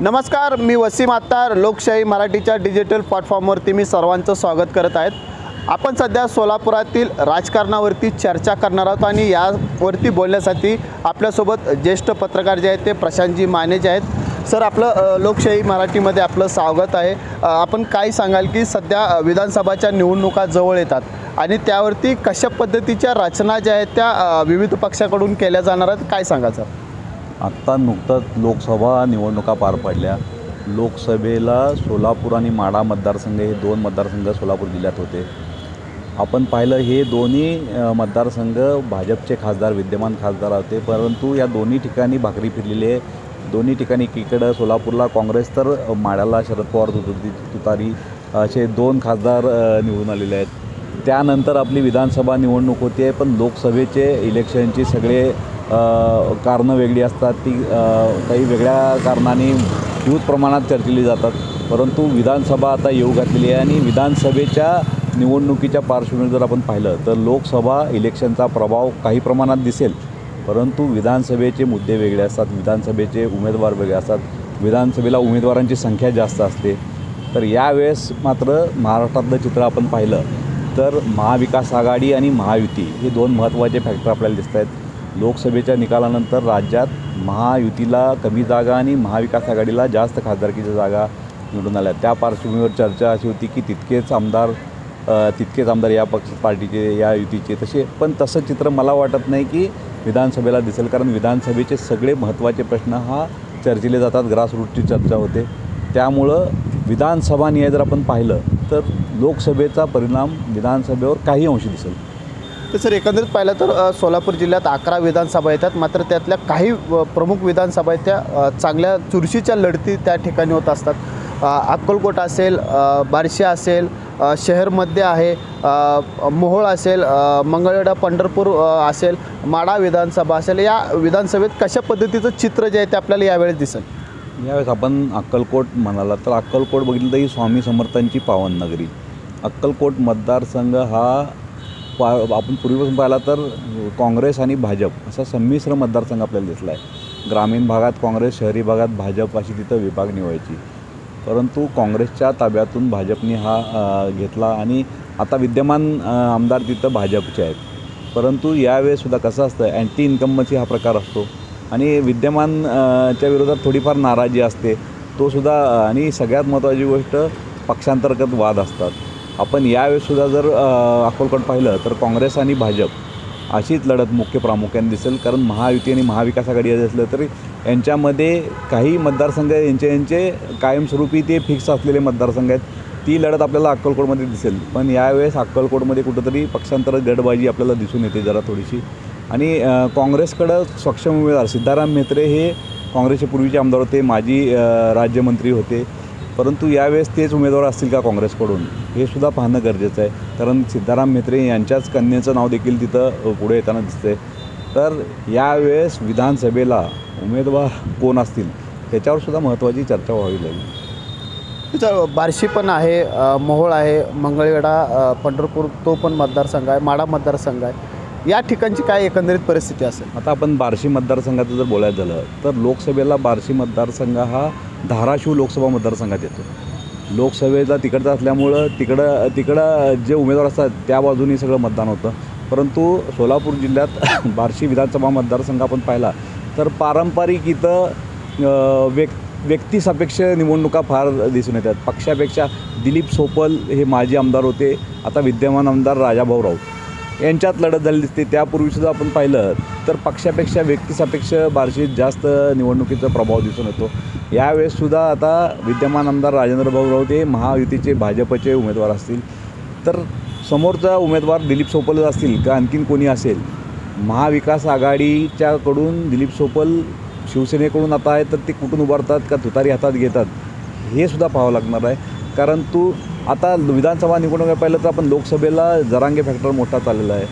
नमस्कार मी वसीम आत्तार लोकशाही मराठीच्या डिजिटल प्लॅटफॉर्मवरती मी सर्वांचं स्वागत करत आहेत. आपण सध्या सोलापुरातील राजकारणावरती चर्चा करणार आहोत आणि यावरती बोलण्यासाठी आपल्यासोबत ज्येष्ठ पत्रकार जे आहेत ते प्रशांतजी माने जे आहेत. सर आपलं लोकशाही मराठीमध्ये आपलं स्वागत आहे. आपण काय सांगाल की सध्या विधानसभाच्या निवडणुका जवळ येतात आणि त्यावरती कशा पद्धतीच्या रचना ज्या आहेत त्या विविध पक्षाकडून केल्या जाणार आहेत काय सांगा सर? आत्ता नुकतंच लोकसभा निवडणुका पार पडल्या. लोकसभेला सोलापूर आणि माढा मतदारसंघ हे दोन मतदारसंघ सोलापूर जिल्ह्यात होते. आपण पाहिलं हे दोन्ही मतदारसंघ भाजपचे खासदार विद्यमान खासदार होते. परंतु या दोन्ही ठिकाणी भाकरी फिरलेली आहे. दोन्ही ठिकाणी एकीकडं सोलापूरला काँग्रेस तर माड्याला शरद पवार तुतारी तुतारी असे दोन खासदार निवडून आलेले आहेत. त्यानंतर आपली विधानसभा निवडणूक होती आहे पण लोकसभेचे इलेक्शनची सगळे कारणं वेगळी असतात. ती काही वेगळ्या कारणाने ह्यूज प्रमाणात चर्चिली जातात. परंतु विधानसभा आता येऊ घातलेली आहे आणि विधानसभेच्या निवडणुकीच्या पार्श्वभूमीवर जर आपण पाहिलं तर लोकसभा इलेक्शनचा प्रभाव काही प्रमाणात दिसेल. परंतु विधानसभेचे मुद्दे वेगळे असतात विधानसभेचे उमेदवार वेगळे असतात विधानसभेला उमेदवारांची संख्या जास्त असते. तर यावेळेस मात्र महाराष्ट्रातलं चित्र आपण पाहिलं तर महाविकास आघाडी आणि महायुती हे दोन महत्त्वाचे फॅक्टर आपल्याला दिसत आहेत. लोकसभेच्या निकालानंतर राज्यात महायुतीला कमी जागा आणि महाविकास आघाडीला जास्त खासदारकीच्या जागा निवडून आल्या. त्या पार्श्वभूमीवर चर्चा अशी होती की तितकेच आमदार तितकेच आमदार या पक्ष पार्टीचे या युतीचे तसे. पण तसं चित्र मला वाटत नाही की विधानसभेला दिसेल कारण विधानसभेचे सगळे महत्त्वाचे प्रश्न हा चर्चिले जातात. ग्रासरूटची चर्चा होते. त्यामुळं विधानसभा निय जर आपण पाहिलं तर लोकसभेचा परिणाम विधानसभेवर काही अंशी दिसेल. तर सर एकंदरीत पाहिलं तर सोलापूर जिल्ह्यात अकरा विधानसभा येतात मात्र त्यातल्या काही प्रमुख विधानसभा आहेत त्या चांगल्या चुरशीच्या लढती त्या ठिकाणी होत असतात. अक्कलकोट असेल बारशी बार्शी असेल शहरमध्ये आहे मोहोळ असेल मंगळवेढा पंढरपूर असेल माडा विधानसभा असेल या विधानसभेत कशा पद्धतीचं चित्र जे आहे ते आपल्याला यावेळेस दिसेल? यावेळेस आपण अक्कलकोट म्हणाला तर अक्कलकोट बघितलं तर ही स्वामी समर्थांची पावन नगरी. अक्कलकोट मतदारसंघ हा पा आपण पूर्वीपासून पाहिला तर काँग्रेस आणि भाजप असा संमिश्र मतदारसंघ आपल्याला दिसला आहे ग्रामीण भागात काँग्रेस शहरी भागात भाजप अशी तिथं विभागणी व्हायची परंतु काँग्रेसच्या ताब्यातून भाजपने हा घेतला आणि आता विद्यमान आमदार तिथं भाजपचे आहेत. परंतु यावेळेससुद्धा कसं असतं अँटी इन्कमची हा प्रकार असतो. आणि विद्यमान च्या विरोधात थोडीफार नाराजी असते. तोसुद्धा आणि सगळ्यात महत्त्वाची गोष्ट पक्षांतर्गत वाद असतात. आपण यावेळेससुद्धा जर अकोलकोट अक्कलकोट पाहिलं तर काँग्रेस आणि भाजप अशीच लढत मुख्य प्रामुख्याने दिसेल. कारण महायुती आणि महाविकास आघाडी असलं तरी यांच्यामध्ये काही मतदारसंघ यांचे यांचे कायमस्वरूपी ते फिक्स असलेले मतदारसंघ आहेत. ती लढत आपल्याला अक्कलकोटमध्ये दिसेल. पण यावेळेस अक्कलकोटमध्ये कुठंतरी पक्षांतर गडबाजी आपल्याला दिसून येते जरा थोडीशी. आणि काँग्रेसकडं सक्षम उमेदवार सिद्धाराम म्हेत्रे हे काँग्रेसचे पूर्वीचे आमदार होते माजी राज्यमंत्री होते. परंतु यावेळेस तेच उमेदवार असतील का काँग्रेसकडून? हे सुद्धा पाहणं गरजेचं आहे. कारण सिद्धाराम म्हेत्रे यांच्याच कन्येचं नाव देखील तिथं पुढे येताना दिसतंय. तर यावेळेस विधानसभेला उमेदवार कोण असतील? त्याच्यावर सुद्धा महत्त्वाची चर्चा व्हावी लागेल. त्याच्या बार्शी पण आहे मोहोळ आहे मंगळवेढा पंढरपूर तो पण मतदारसंघ आहे माडा मतदारसंघ आहे. या ठिकाणची काय एकंदरीत परिस्थिती असेल? आता आपण बार्शी मतदारसंघाचं जर बोलायचं झालं तर लोकसभेला बार्शी मतदारसंघ हा धाराशिव लोकसभा मतदारसंघात येतो. लोकसभेला तिकडचा असल्यामुळं तिकडं तिकडं जे उमेदवार असतात त्या बाजूने सगळं मतदान होतं. परंतु सोलापूर जिल्ह्यात बार्शी विधानसभा मतदारसंघ आपण पाहिला तर पारंपरिक इथं व्यक् व्यक्तिसापेक्ष निवडणुका फार दिसून येतात. पक्षापेक्षा दिलीप सोपल हे माजी आमदार होते. आता विद्यमान आमदार राजाभाऊ राऊत. यांच्यात लढत झाली दिसते त्यापूर्वीसुद्धा आपण पाहिलं. तर पक्षापेक्षा व्यक्तीसापेक्ष बार्शीत जास्त निवडणुकीचा प्रभाव दिसून येतो. यावेळेससुद्धा आता विद्यमान आमदार राजेंद्र भाऊ राऊत हे महायुतीचे भाजपचे उमेदवार असतील. तर समोरचा उमेदवार दिलीप सोपलच असतील का? आणखीन कोणी असेल? महाविकास आघाडीच्याकडून दिलीप सोपल शिवसेनेकडून आता आहे तर ते कुठून उभारतात का? तुतारी हातात घेतात हे सुद्धा पाहावं लागणार आहे. कारण तू आता विधानसभा निवडणुका पाहिलं तर आपण लोकसभेला जरांगे फॅक्टर मोठा चाललेला आहे.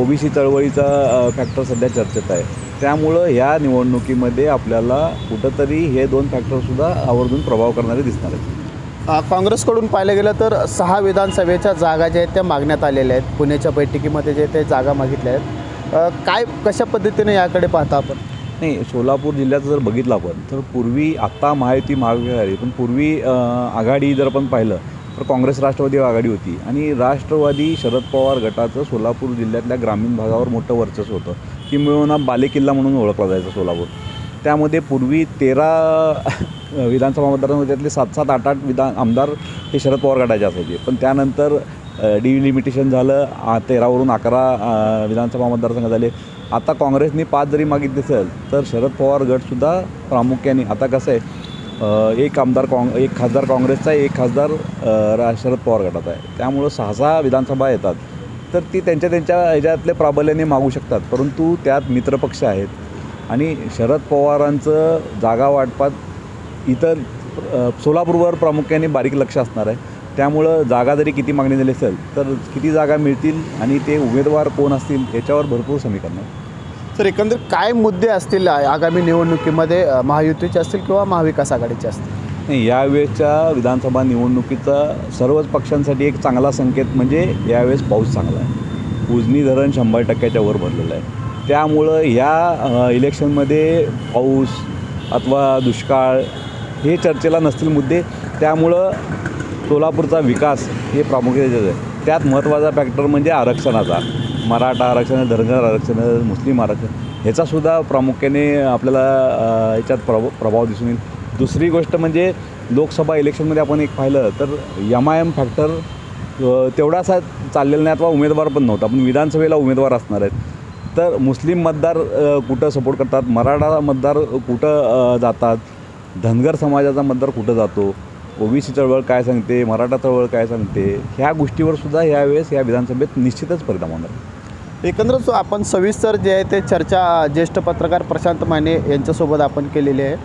ओबीसी चळवळीचा फॅक्टर सध्या चर्चेत आहे. त्यामुळं ह्या निवडणुकीमध्ये आपल्याला कुठंतरी हे दोन फॅक्टरसुद्धा आवर्जून प्रभाव करणारे दिसणार आहेत. काँग्रेसकडून पाहिलं गेलं तर सहा विधानसभेच्या जागा ज्या आहेत त्या मागण्यात आलेल्या आहेत. पुण्याच्या बैठकीमध्ये जे ते जागा मागितल्या आहेत. काय कशा पद्धतीने याकडे पाहता आपण? नाही सोलापूर जिल्ह्याचं जर बघितलं आपण तर पूर्वी आत्ता महायुती महाविकास पण पूर्वी आघाडी जर आपण पाहिलं तर काँग्रेस राष्ट्रवादी आघाडी होती. आणि राष्ट्रवादी शरद पवार गटाचं सोलापूर जिल्ह्यातल्या ग्रामीण भागावर मोठं वर्चस्व होतं. की मिळवणा बालेकिल्ला म्हणून ओळखला जायचा सोलापूर. त्यामध्ये पूर्वी तेरा विधानसभा मतदारसंघ त्यातले सात सात आठ आठ विधान आमदार हे शरद पवार गटाचे असायचे. पण त्यानंतर डिलिमिटेशन झालं. तेरावरून अकरा विधानसभा मतदारसंघ झाले. आता काँग्रेसने पाच जरी मागितले असेल तर शरद पवार गटसुद्धा प्रामुख्याने आता कसं आहे एक आमदार काँग एक खासदार काँग्रेसचा एक खासदार रा शरद पवार गटाचा आहे. त्यामुळं सहा सहा विधानसभा येतात. तर ती त्यांच्या त्यांच्या ह्याच्यातले प्राबल्याने मागू शकतात. परंतु त्यात मित्रपक्ष आहेत. आणि शरद पवारांचं जागा वाटपात इतर सोलापूरवर प्रामुख्याने बारीक लक्ष असणार आहे. त्यामुळं जागा जरी किती मागणी झाली असेल तर किती जागा मिळतील आणि ते उमेदवार कोण असतील याच्यावर भरपूर समीकरण तर एकंदरीत काय मुद्दे असतील आगामी निवडणुकीमध्ये महायुतीचे असतील किंवा महाविकास आघाडीचे असतील? नाही यावेळेसच्या विधानसभा निवडणुकीचा सर्वच पक्षांसाठी एक चांगला संकेत म्हणजे यावेळेस पाऊस चांगला आहे. उजनी धरण शंभर टक्क्याच्या वर भरलेलं आहे. त्यामुळं ह्या इलेक्शनमध्ये पाऊस अथवा दुष्काळ हे चर्चेला नसतील मुद्दे. त्यामुळं सोलापूरचा विकास हे प्रामुख्याने आहे. त्यात महत्त्वाचा फॅक्टर म्हणजे आरक्षणाचा. मराठा आरक्षण धनगर आरक्षण मुस्लिम आरक्षण ह्याचासुद्धा प्रामुख्याने आपल्याला याच्यात प्रभ प्रभाव दिसून येईल. दुसरी गोष्ट म्हणजे लोकसभा इलेक्शनमध्ये आपण एक पाहिलं तर एम आय एम फॅक्टर तेवढासा चाललेला नाही अथवा उमेदवार पण नव्हता. पण विधानसभेला उमेदवार असणार आहेत. तर मुस्लिम मतदार कुठं सपोर्ट करतात? मराठा मतदार कुठं जातात? धनगर समाजाचा मतदार कुठं जातो? ओबीसी चळवळ काय सांगते? मराठा चळवळ काय सांगते? ह्या गोष्टीवर सुद्धा ह्यावेळेस या विधानसभेत निश्चितच परिणाम होणार एकंदरच आपण सविस्तर जे आहे ते चर्चा ज्येष्ठ पत्रकार प्रशांत माने यांच्यासोबत आपण केलेली आहे.